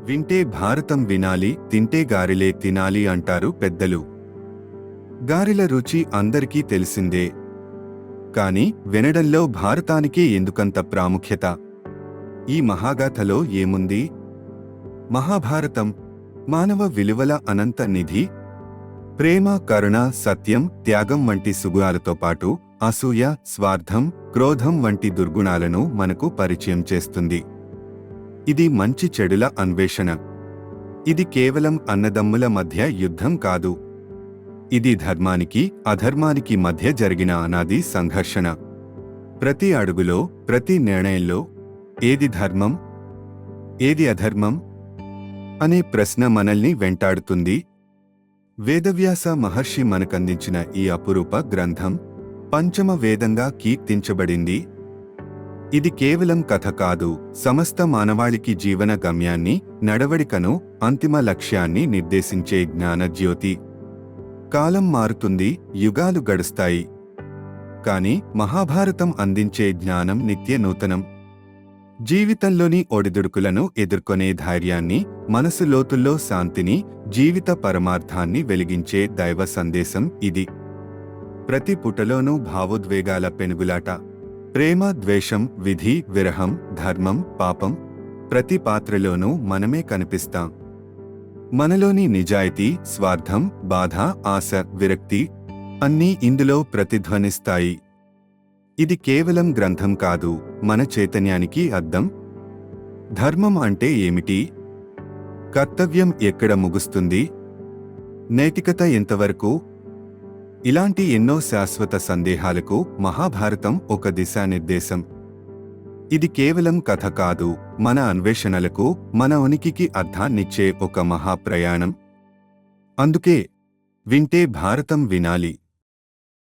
వింటే భారతం వినాలి తింటే గారిలే తినాలి అంటారు పెద్దలు. గారిల రుచి అందరికీ తెలిసిందే. కాని వినడంలో భారతానికే ఎందుకంత ప్రాముఖ్యత? ఈ మహాగాథలో ఏముంది? మహాభారతం మానవ విలువల అనంత నిధి ప్రేమ కరుణ సత్యం త్యాగం వంటి సుగుణాలతో పాటు అసూయ స్వార్థం క్రోధం వంటి దుర్గుణాలను మనకు పరిచయం చేస్తుంది. ఇది మంచి చెడుల అన్వేషణ. ఇది కేవలం అన్నదమ్ముల మధ్య యుద్ధం కాదు. ఇది ధర్మానికి అధర్మానికి మధ్య జరిగిన అనాది సంఘర్షణ. ప్రతి అడుగులో ప్రతి నిర్ణయంలో ఏది ధర్మం ఏది అధర్మం అనే ప్రశ్న మనల్ని వెంటాడుతుంది. వేదవ్యాస మహర్షి మనకందించిన ఈ అపురూప గ్రంథం పంచమ వేదంగా కీర్తించబడింది. ఇది కేవలం కథ కాదు సమస్త మానవాళికి జీవన గమ్యాన్ని నడవడికను అంతిమ లక్ష్యాన్ని నిర్దేశించే జ్ఞానజ్యోతి కాలం మారుతుంది యుగాలు గడుస్తాయి. కాని మహాభారతం అందించే జ్ఞానం నిత్య నూతనం. జీవితంలోని ఒడిదుడుకులను ఎదుర్కొనే ధైర్యాన్ని మనసు లోతుల్లో శాంతిని జీవిత పరమార్థాన్ని వెలిగించే దైవ సందేశం ఇది. ప్రతి పుటలోనూ భావోద్వేగాల పెనుగులాట. ప్రేమ ద్వేషం విధి విరహం ధర్మం పాపం ప్రతి పాత్రలోనూ మనమే కనిపిస్తాం. మనలోని నిజాయితీ స్వార్థం బాధ ఆశ విరక్తి అన్నీ ఇందులో ప్రతిధ్వనిస్తాయి. ఇది కేవలం గ్రంథం కాదు మన చైతన్యానికి అద్దం ధర్మం అంటే ఏమిటి? కర్తవ్యం ఎక్కడ ముగుస్తుంది? నైతికత ఎంతవరకు? ఇలాంటి ఎన్నో శాశ్వత సందేహాలకు మహాభారతం ఒక దిశానిర్దేశం. ఇది కేవలం కథ కాదు మన అన్వేషణలకు మన ఉనికికి అర్థాన్నిచ్చే ఒక మహాప్రయాణం. అందుకే వింటే భారతం వినాలి.